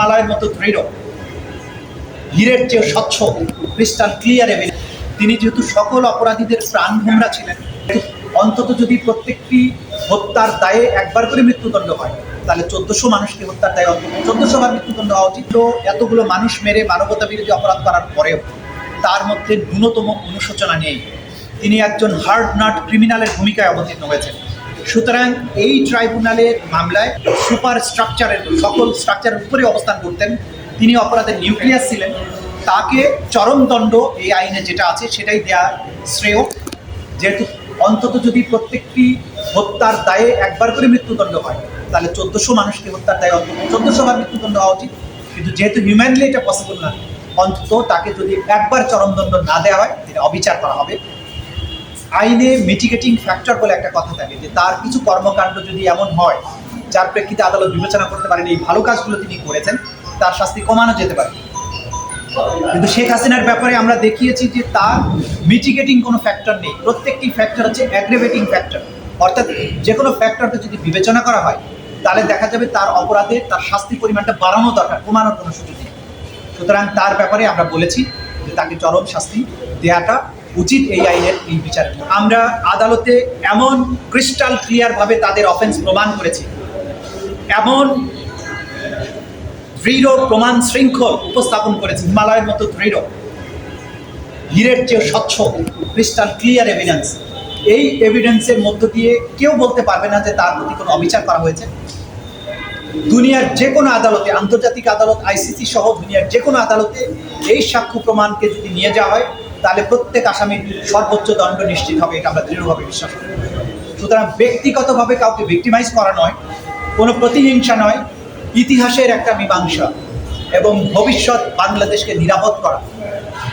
হিমালয়ের মতো দৃঢ়। হীরের চেয়ে স্বচ্ছ ক্রিস্টাল ক্লিয়ার এভিডেন্স তিনি যেহেতু সকল অপরাধীদের প্রাণ ভোমরা ছিলেন, অন্তত যদি প্রত্যেকটি হত্যার দায়ে একবার করে মৃত্যুদণ্ড হয়, তাহলে চোদ্দশো মানুষকে হত্যার দায়ে অন্তত চোদ্দশো বার মৃত্যুদণ্ড হওয়া উচিত। তো এতগুলো মানুষ মেরে মানবতা বিরোধী অপরাধ করার পরেও তার মধ্যে ন্যূনতম অনুশোচনা নেই। তিনি একজন হার্ড নাট ক্রিমিনালের ভূমিকায় অবতীর্ণ হয়েছেন। সুতরাং এই ট্রাইব্যুনালের মামলায় সুপার স্ট্রাকচারের, সকল স্ট্রাকচারের উপরে অবস্থান করতেন। তিনি অপরাধের নিউক্লিয়াস ছিলেন। তাকে চরম দণ্ড এই আইনে যেটা আছে সেটাই দেয়া শ্রেয়। যেহেতু অন্তত যদি প্রত্যেকটি হত্যার দায়ে একবার করে মৃত্যুদণ্ড হয়, তাহলে চোদ্দশো মানুষকে হত্যার দায়ে অন্তত চোদ্দশো বার মৃত্যুদণ্ড হওয়া উচিত। কিন্তু যেহেতু হিউম্যানলি এটা পসিবল না, অন্তত তাকে যদি একবার চরমদণ্ড না দেওয়া হয়, এটা অবিচার করা হবে। আইনে মিটিগেটিং ফ্যাক্টর বলে একটা কথা থাকে যে তার কিছু কর্মকাণ্ড যদি এমন হয়, যার প্রেক্ষিতে আদালত বিবেচনা করতে পারেন, এই ভালো কাজগুলো তিনি করেছেন, তার শাস্তি কমানো যেতে পারে। কিন্তু শেখ হাসিনার ব্যাপারে আমরা দেখিয়েছি যে তার মিটিগেটিং কোনো ফ্যাক্টর নেই। প্রত্যেকটি ফ্যাক্টর হচ্ছে অ্যাগ্রেভেটিং ফ্যাক্টর অর্থাৎ যে কোনো ফ্যাক্টরকে যদি বিবেচনা করা হয়, তাহলে দেখা যাবে তার অপরাধে তার শাস্তি পরিমাণটা বাড়ানো দরকার, কমানোর কোনো সুযোগ নেই। সুতরাং তার ব্যাপারে আমরা বলেছি যে তাকে চরম শাস্তি দেওয়াটা উচিত এই আইনের এই বিচারে। আমরা আদালতে এমন ক্রিস্টাল ক্লিয়ারভাবে তাদের অফেন্স প্রমাণ করেছি। এমন দৃঢ় প্রমাণ শৃঙ্খল উপস্থাপন করেছে, হিমালয়ের মতো দৃঢ়, হীরের চেয়ে স্বচ্ছ, ক্রিস্টাল ক্লিয়ার এভিডেন্স এই এভিডেন্সের মধ্য দিয়ে কেউ বলতে পারবে না যে তার প্রতি কোনো অবিচার করা হয়েছে। দুনিয়ার যে কোনো আদালতে, আন্তর্জাতিক আদালত আইসিসি সহ দুনিয়ার যে কোনো আদালতে এই সাক্ষ্য প্রমাণকে যদি নিয়ে যাওয়া হয় তাহলে প্রত্যেক আসামির সর্বোচ্চ দণ্ড নিশ্চিত হবে, এটা আমরা দৃঢ়ভাবে বিশ্বাস করি। সুতরাং ব্যক্তিগতভাবে কাউকে ভিক্টিমাইজ করা নয়, কোনো প্রতিহিংসা নয়, ইতিহাসের একটা মীমাংসা এবং ভবিষ্যৎ বাংলাদেশকে নিরাপদ করা,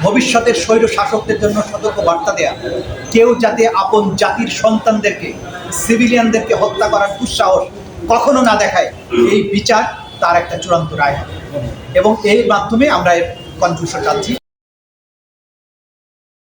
ভবিষ্যতের স্বৈর শাসকদের জন্য সতর্ক বার্তা দেয়া, কেউ যাতে আপন জাতির সন্তানদেরকে, সিভিলিয়ানদেরকে হত্যা করার দুঃসাহস কখনো না দেখায়, এই বিচার তার একটা চূড়ান্ত রায় এবং এর মাধ্যমে আমরা এর কনক্লুশন চাচ্ছি